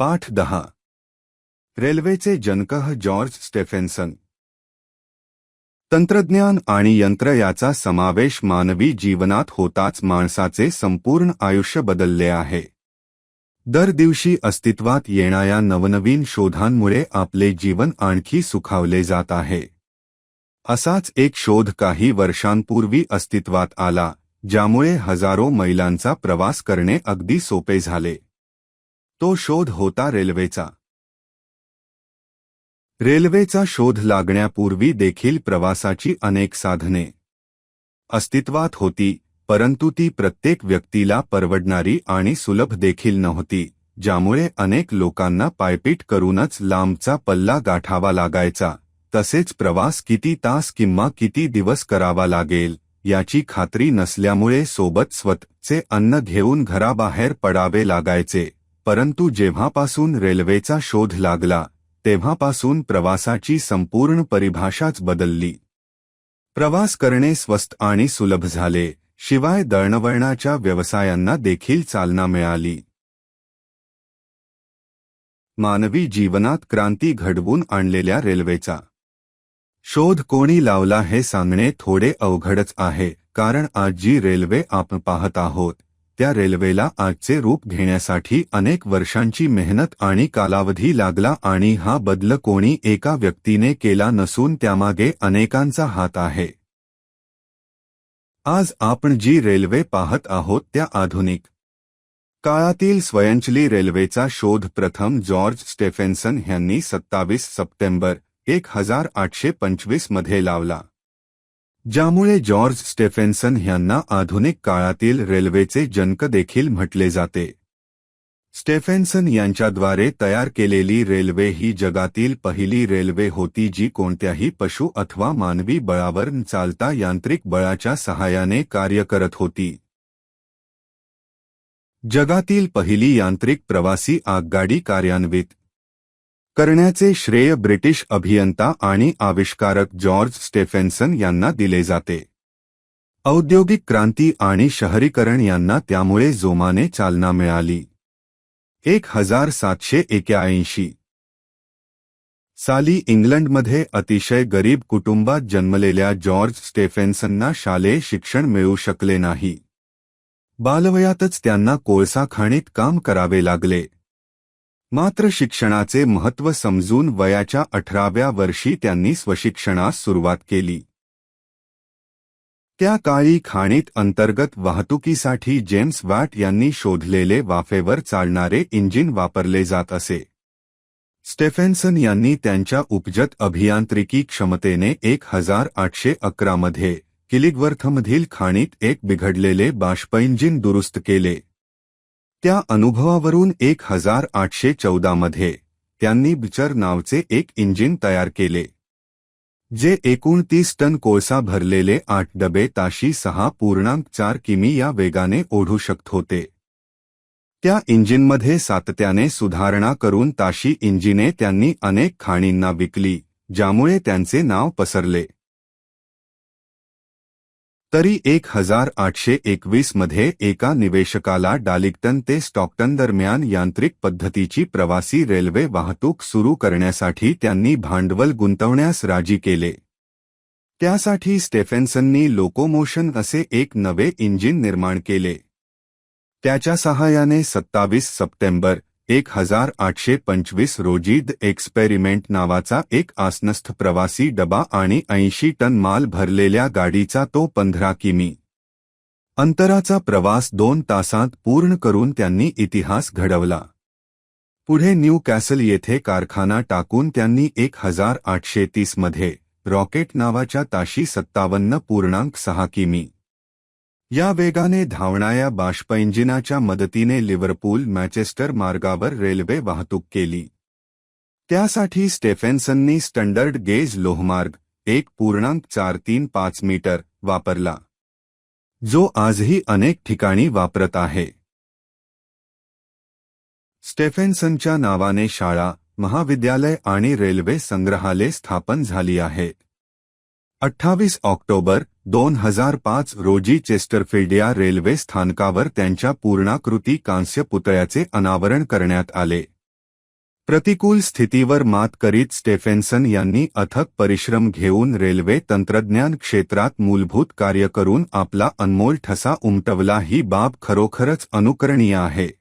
पाठ दहा. रेल्वेचे जनकह जॉर्ज स्टेफेन्सन. तंत्रज्ञान आणि यंत्र याचा समावेश मानवी जीवनात होताच माणसाचे संपूर्ण आयुष्य बदलले आहे. दर दिवशी अस्तित्वात येणाऱ्या नवनवीन शोधांमुळे आपले जीवन आणखी सुखावले जात आहे. असाच एक शोध काही वर्षांपूर्वी अस्तित्वात आला ज्यामुळे हजारो मैलांचा प्रवास करणे अगदी सोपे झाले. तो शोध होता रेल्वेचा. रेल्वेचा शोध लागण्यापूर्वी देखील प्रवासाची अनेक साधने अस्तित्वात होती परंतु ती प्रत्येक व्यक्तीला परवडणारी आणि सुलभ देखील नव्हती ज्यामुळे अनेक लोकांना पायपीट करूनच लांबचा पल्ला गाठावा लागायचा. तसेच प्रवास किती तास किंवा किती दिवस करावा लागेल याची खात्री नसल्यामुळे सोबत स्वतःचे अन्न घेऊन घराबाहेर पडावे लागायचे. परंतु जेव्हापासून रेल्वेचा शोध लागला तेव्हापासून प्रवासाची संपूर्ण परिभाषाच बदलली. प्रवास करणे स्वस्त आणि सुलभ झाले शिवाय दळणवळणाच्या व्यवसायांना देखील चालना मिळाली. मानवी जीवनात क्रांती घडवून आणलेल्या रेल्वेचा शोध कोणी लावला हे सांगणे थोडे अवघडच आहे कारण आज जी रेल्वे आपण पाहत आहोत त्या रेल्वेला आजचे रूप घेण्यासाठी अनेक वर्षांची मेहनत आणि कालावधी लागला आणि हा बदल कोणी एका व्यक्तीने केला नसून त्यामागे अनेकांचा हात आहे. आज आपण जी रेल्वे पाहत आहोत त्या आधुनिक काळातील स्वयंचली रेल्वेचा शोध प्रथम जॉर्ज स्टेफेन्सन यांनी सत्तावीस सप्टेंबर एक हजार आठशे पंचवीसमध्ये लावला. ज्यामुळे जॉर्ज स्टेफेन्सन यांना आधुनिक काळातील रेल्वेचे जनक देखील म्हटले जाते. स्टेफेन्सन यांच्याद्वारे तयार केलेली रेल्वे ही जगातील पहिली रेल्वे होती जी कोणत्याही पशु अथवा मानवी बळावर चालता यांत्रिक बळाच्या सहाय्याने कार्य करत होती. जगातील पहिली यांत्रिक प्रवासी आगगाडी कार्यान्वित करण्याचे श्रेय ब्रिटिश अभियंता आणि आविष्कारक जॉर्ज स्टेफेन्सन यांना दिले जाते. औद्योगिक क्रांती आणि शहरीकरण यांना त्यामुळे जोमाने चालना मिळाली. एक हज़ार सातशे एक्याऐंशी साली इंग्लंडमध्ये अतिशय गरीब कुटुंबात जन्मलेल्या जॉर्ज स्टेफेन्सनना शालेय शिक्षण मिळू शकले नाही. बालवयातच त्यांना कोळसा खाणीत काम करावे लागले. मात्र शिक्षणाचे महत्त्व समजून वयाच्या अठराव्या वर्षी त्यांनी स्वशिक्षणास सुरुवात केली. त्या काळी खाणीत अंतर्गत वाहतुकीसाठी जेम्स वॅट यांनी शोधलेले वाफेवर चालणारे इंजिन वापरले जात असे. स्टेफेन्सन यांनी त्यांच्या उपजत अभियांत्रिकी क्षमतेने एक हजार आठशे अकरामध्ये किलिगवर्थमधील खाणीत एक बिघडलेले बाष्प इंजिन दुरुस्त केले. त्या अनुभवावरून एक हजार आठशे चौदामध्ये त्यांनी बिचर नावचे एक इंजिन तयार केले जे एकूण तीस टन कोळसा भरलेले आठ डबे ताशी सहा पूर्णांक चार किमी या वेगाने ओढू शकत होते. त्या इंजिनमध्ये सातत्याने सुधारणा करून ताशी इंजिने त्यांनी अनेक खाणींना विकली ज्यामुळे त्यांचे नाव पसरले. तरी एक हजार आठशे एकवीसमध्ये एका निवेशकाला डालिक्टन ते स्टॉक्टन दरम्यान यांत्रिक पद्धतीची प्रवासी रेल्वे वाहतूक सुरू करण्यासाठी त्यांनी भांडवल गुंतवण्यास राजी केले. त्यासाठी स्टेफेन्सननी लोकोमोशन असे एक नवे इंजिन निर्माण केले. त्याच्या सहाय्याने सत्तावीस सप्टेंबर एक हजार आठशे पंचवीस रोजी द एक्सपेरिमेंट नावाचा एक आसनस्थ प्रवासी डबा आणि ऐंशी टन माल भरलेल्या गाडीचा तो पंधरा किमी अंतराचा प्रवास दोन तासांत पूर्ण करून त्यांनी इतिहास घडवला. पुढे न्यू कॅसल येथे कारखाना टाकून त्यांनी एक हजार आठशे तीसमध्ये रॉकेट नावाच्या ताशी सत्तावन्न पूर्णांक सहा किमी या वेगाने धावणाऱ्या बाष्प इंजिनाच्या मदतीने लिव्हरपूल मॅचेस्टर मार्गावर रेल्वे वाहतूक केली. त्यासाठी स्टेफेन्सननी स्टँडर्ड गेज लोहमार्ग एक पूर्णांक चार तीन पाच मीटर वापरला. जो आजही अनेक ठिकाणी वापरत आहे. स्टेफेन्सनच्या नावाने शाळा महाविद्यालय आणि रेल्वे संग्रहालय स्थापन झाली आहे. अठ्ठावीस ऑक्टोबर दोन हजार पाच रोजी चेस्टरफिल्ड या रेल्वे स्थानकावर त्यांच्या पूर्णाकृती कांस्य पुतळ्याचे अनावरण करण्यात आले. प्रतिकूल स्थितीवर मात करीत स्टेफेन्सन यांनी अथक परिश्रम घेऊन रेल्वे तंत्रज्ञान क्षेत्रात मूलभूत कार्य करून आपला अनमोल ठसा उमटवला. ही बाब खरोखरच अनुकरणीय आहे.